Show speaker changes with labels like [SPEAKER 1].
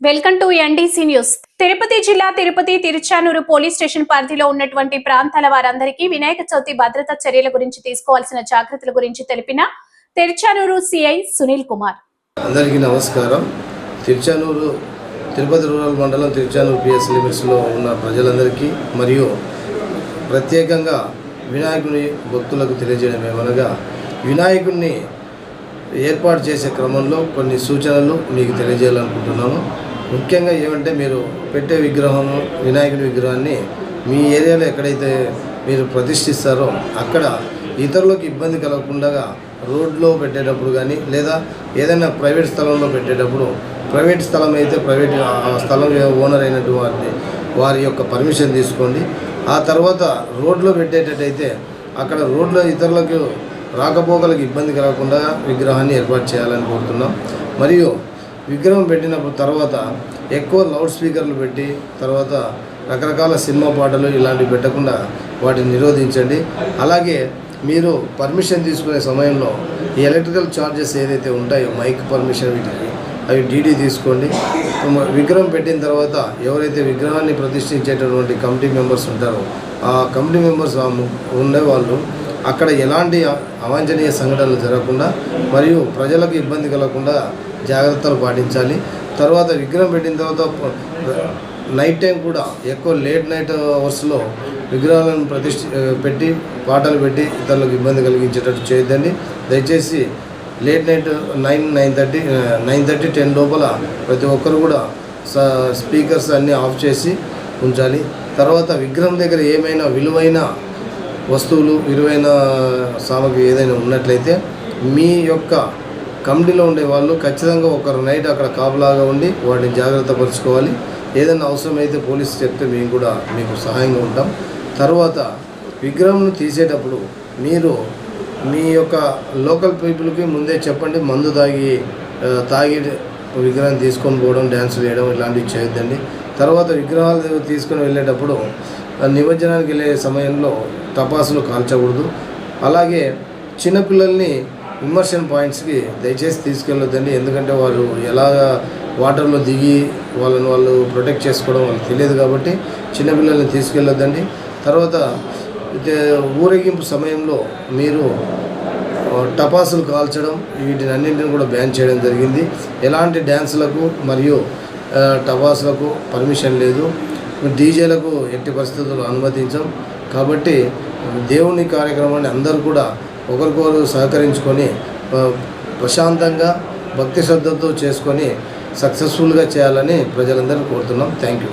[SPEAKER 1] Welcome to NDC news. Tirupati జిల్లా Tirupati Tiruchanur police station పరిధిలో ఉన్నటువంటి ప్రాంతాల వారందరికీ వినాయక చవితి భద్రతా చర్యల గురించి తీసుకోవాల్సిన జాగ్రత్తల గురించి తెలిపిన తిరుచానూరు సిఐ సునీల్ కుమార్.
[SPEAKER 2] అందరికీ నమస్కారం. తిరుచానూరు తిరుపతి రూరల్ మండలం తిరుచానూరు పిఎస్ లిమిట్స్లో ఉన్న ప్రజలందరికీ మరియు ప్రత్యేకంగా వినాయకుని భక్తులకు తెలియజేయడం ఏమనగా వినాయకుడిని ఏర్పాటు చేసే క్రమంలో కొన్ని సూచనలు మీకు తెలియజేయాలనుకుంటున్నాము. ముఖ్యంగా ఏమంటే మీరు పెట్టే విగ్రహం వినాయకుడి విగ్రహాన్ని మీ ఏరియాలో ఎక్కడైతే మీరు ప్రతిష్ఠిస్తారో అక్కడ ఇతరులకు ఇబ్బంది కలగకుండా రోడ్లో పెట్టేటప్పుడు కానీ లేదా ఏదైనా ప్రైవేట్ స్థలంలో పెట్టేటప్పుడు ప్రైవేట్ స్థలం అయితే ప్రైవేట్ ఆ స్థలం ఓనర్ అయినటువంటి వారిని వారి యొక్క పర్మిషన్ తీసుకోండి. ఆ తర్వాత రోడ్లో పెట్టేటట్టయితే అక్కడ రోడ్లో ఇతరులకు రాకపోకలకు ఇబ్బంది కలగకుండా విగ్రహాన్ని ఏర్పాటు చేయాలని కోరుతున్నాం. మరియు విగ్రహం పెట్టినప్పుడు తర్వాత ఎక్కువ లౌడ్ స్పీకర్లు పెట్టి తర్వాత రకరకాల సినిమా పాటలు ఇలాంటివి పెట్టకుండా వాటిని నిరోధించండి. అలాగే మీరు పర్మిషన్ తీసుకునే సమయంలో ఈ ఎలక్ట్రికల్ ఛార్జెస్ ఏదైతే ఉంటాయో మైక్ పర్మిషన్ వీటికి అవి డీడీ తీసుకోండి. విగ్రహం పెట్టిన తర్వాత ఎవరైతే విగ్రహాన్ని ప్రతిష్ఠించేటటువంటి కమిటీ మెంబర్స్ ఉంటారో ఆ కమిటీ మెంబర్స్ ఉండే వాళ్ళు ఉండేవాళ్ళు అక్కడ ఎలాంటి అవాంఛనీయ సంఘటనలు జరగకుండా మరియు ప్రజలకు ఇబ్బంది కలగకుండా జాగ్రత్తలు పాటించాలి. తర్వాత విగ్రహం పెట్టిన తర్వాత నైట్ టైం కూడా ఎక్కువ లేట్ నైట్ అవర్స్లో విగ్రహాలను ప్రతిష్ఠ పెట్టి పాటలు పెట్టి ఇతరులకు ఇబ్బంది కలిగించేటట్టు చేయొద్దండి. దయచేసి late night nine nine thirty nine thirty ten లోపల ప్రతి ఒక్కరు కూడా స స్పీకర్స్ అన్నీ ఆఫ్ చేసి ఉంచాలి. తర్వాత విగ్రహం దగ్గర ఏమైనా విలువైన వస్తువులు విలువైన సామగ్రి ఏదైనా ఉన్నట్లయితే మీ యొక్క కమిటీలో ఉండే వాళ్ళు ఖచ్చితంగా ఒకరు నైట్ అక్కడ కాపులాగా ఉండి వాటిని జాగ్రత్త పరుచుకోవాలి. ఏదైనా అవసరమైతే పోలీసు చెప్తే మేము కూడా మీకు సహాయంగా ఉంటాం. తర్వాత విగ్రహంను తీసేటప్పుడు మీరు మీ యొక్క లోకల్ పీపుల్కి ముందే చెప్పండి మందు తాగి తాగి విగ్రహం తీసుకొని పోవడం డ్యాన్స్ వేయడం ఇలాంటివి చేయొద్దండి. తర్వాత విగ్రహాలు తీసుకొని వెళ్ళేటప్పుడు నిమజ్జనానికి వెళ్ళే సమయంలో టపాసులు కాల్చకూడదు. అలాగే చిన్నపిల్లల్ని ఇమ్మర్షన్ పాయింట్స్కి దయచేసి తీసుకెళ్ళొద్దండి. ఎందుకంటే వారు ఎలా వాటర్లో దిగి వాళ్ళని వాళ్ళు ప్రొటెక్ట్ చేసుకోవడం వాళ్ళకి తెలియదు కాబట్టి చిన్నపిల్లల్ని తీసుకెళ్ళొద్దండి. తర్వాత ఊరేగింపు సమయంలో మీరు టపాసులు కాల్చడం వీటిని అన్నింటిని కూడా బ్యాన్ చేయడం జరిగింది. ఎలాంటి డ్యాన్సులకు మరియు టపాసులకు పర్మిషన్ లేదు. డీజేలకు ఎట్టి పరిస్థితుల్లో అనుమతించాం. కాబట్టి దేవుని కార్యక్రమాన్ని అందరూ కూడా ఒకరికొకరు సహకరించుకొని ప్రశాంతంగా భక్తి శ్రద్ధతో చేసుకొని సక్సెస్ఫుల్గా చేయాలని ప్రజలందరూ కోరుతున్నాం. Thank you.